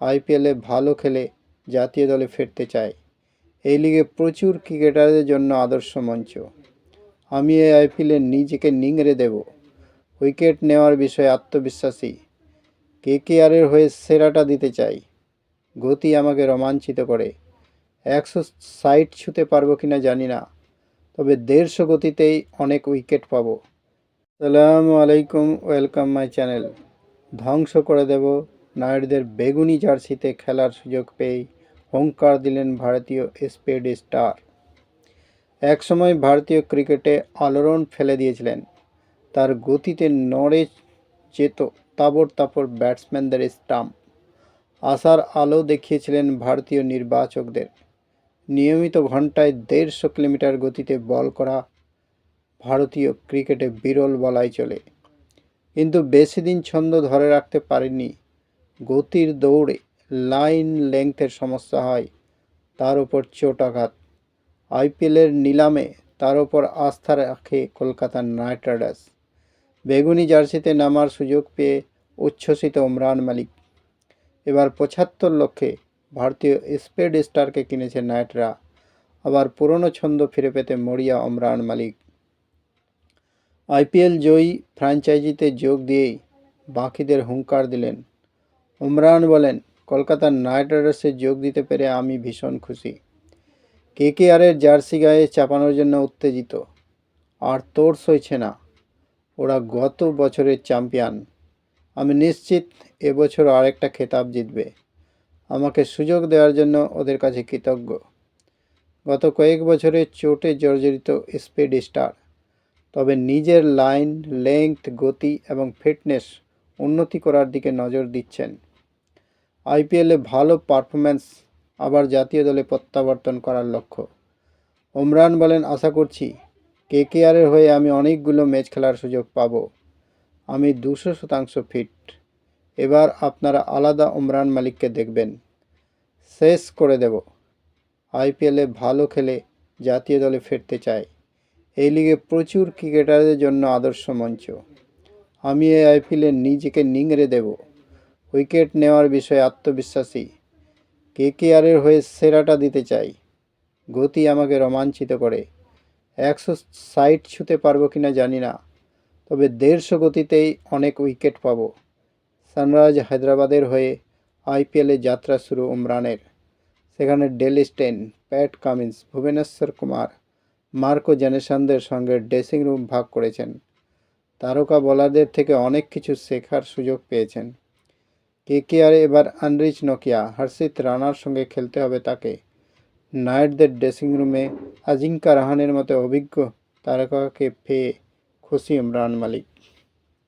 আইপিএলে ভালো খেলে জাতীয় দলে ফিরতে চায়। এই লিগে প্রচুর ক্রিকেটারদের জন্য আদর্শ মঞ্চ। আমি এই আইপিএলে নিজেকে নিংড়ে দেব। উইকেট নেওয়ার বিষয়ে আত্মবিশ্বাসী। কে কে আরের হয়ে সেরাটা দিতে চাই। গতি আমাকে রোমাঞ্চিত করে। একশো সাইট ছুতে পারব কিনা জানি না। তবে দেড়শো গতিতেই অনেক উইকেট পাবো। সালামু আলাইকুম, ওয়েলকাম মাই চ্যানেল। ধ্বংস করে দেব নাইটদের বেগুনি জার্সিতে খেলার সুযোগ পেয়ে হুঙ্কার দিলেন ভারতীয় স্পিড স্টার। একসময় ভারতীয় ক্রিকেটে আলোড়ন ফেলে দিয়েছিলেন। তার গতিতে নড়ে যেত তাবড় তাপড় ব্যাটসম্যানদের স্টাম্প। আশার আলো দেখিয়েছিলেন ভারতীয় নির্বাচকদের। নিয়মিত ঘন্টায় দেড়শো কিলোমিটার গতিতে বল করা ভারতীয় ক্রিকেটে বিরল বলাই চলে। কিন্তু বেশি দিন ছন্দ ধরে রাখতে পারেনি গতির দৌড়ে লাইন লেংথের সমস্যা হয়, তার উপর চোটাঘাত আইপিএলের নিলামে তার উপর আস্থা রাখে কলকাতা নাইট রাইডার্স। বেগুনি জার্সিতে নামার সুযোগ পেয়ে উচ্ছ্বসিত ওমরান মালিক। এবার পঁচাত্তর লক্ষে ভারতীয় স্পেড স্টারকে কিনেছে নাইটরা। আবার পুরনো ছন্দ ফিরে পেতে মরিয়া ওমরান মালিক। আইপিএল জয়ী ফ্র্যাঞ্চাইজিতে যোগ দিয়েই বাকিদের হুঙ্কার দিলেন ওমরান বলেন, কলকাতার নাইট রাইডার্সে যোগ দিতে পেরে আমি ভীষণ খুশি। কে কে আরের জার্সি গায়ে চাপানোর জন্য উত্তেজিত। আর তোর সইছে না। ওরা গত বছরের চ্যাম্পিয়ন। আমি নিশ্চিত এবছর আরেকটা খেতাব জিতবে। আমাকে সুযোগ দেওয়ার জন্য ওদের কাছে কৃতজ্ঞ। গত কয়েক বছরে চোটে জর্জরিত স্পিড স্টার। তবে নিজের লাইন, লেংথ, গতি এবং ফিটনেস উন্নতি করার দিকে নজর দিচ্ছেন। আইপিএলে ভালো পারফরম্যান্স আবার জাতীয় দলে প্রত্যাবর্তন করার লক্ষ্য। ওমরান বলেন, আশা করছি কে কে আরের হয়ে আমি অনেকগুলো ম্যাচ খেলার সুযোগ পাব। আমি দুশো শতাংশ ফিট। এবার আপনারা আলাদা ওমরান মালিককে দেখবেন। শেষ করে দেব। আইপিএলে ভালো খেলে জাতীয় দলে ফিরতে চায় এই লিগে প্রচুর ক্রিকেটারদের জন্য আদর্শ মঞ্চ। আমি এই আইপিএলে নিজেকে নিংড়ে দেব। উইকেট নেওয়ার বিষয়ে আত্মবিশ্বাসী। কে কে আরের হয়ে সেরাটা দিতে চাই? গতি আমাকে রোমাঞ্চিত করে। একশো সাইট ছুতে পারব কিনা জানি না। তবে দেড়শো গতিতেই অনেক উইকেট পাবো। সানরাইজ হায়দ্রাবাদের হয়ে আইপিএলে যাত্রা শুরু উমরানের। সেখানে Dale Steyn, Pat Cummins, Bhuvneshwar Kumar, Marco জেনেসানদের সঙ্গে ড্রেসিং রুম ভাগ করেছেন। তারকা বলারদের থেকে অনেক কিছু শেখার সুযোগ পেয়েছেন। কে কে আর এবার আনরিচ নকিয়া, হর্ষিত রানার সঙ্গে খেলতে হবে তাকে। নাইটদের ড্রেসিং রুমে আজিঙ্কা রাহানের মতো অভিজ্ঞ তারকাকে পেয়ে খুশি ইমরান মালিক।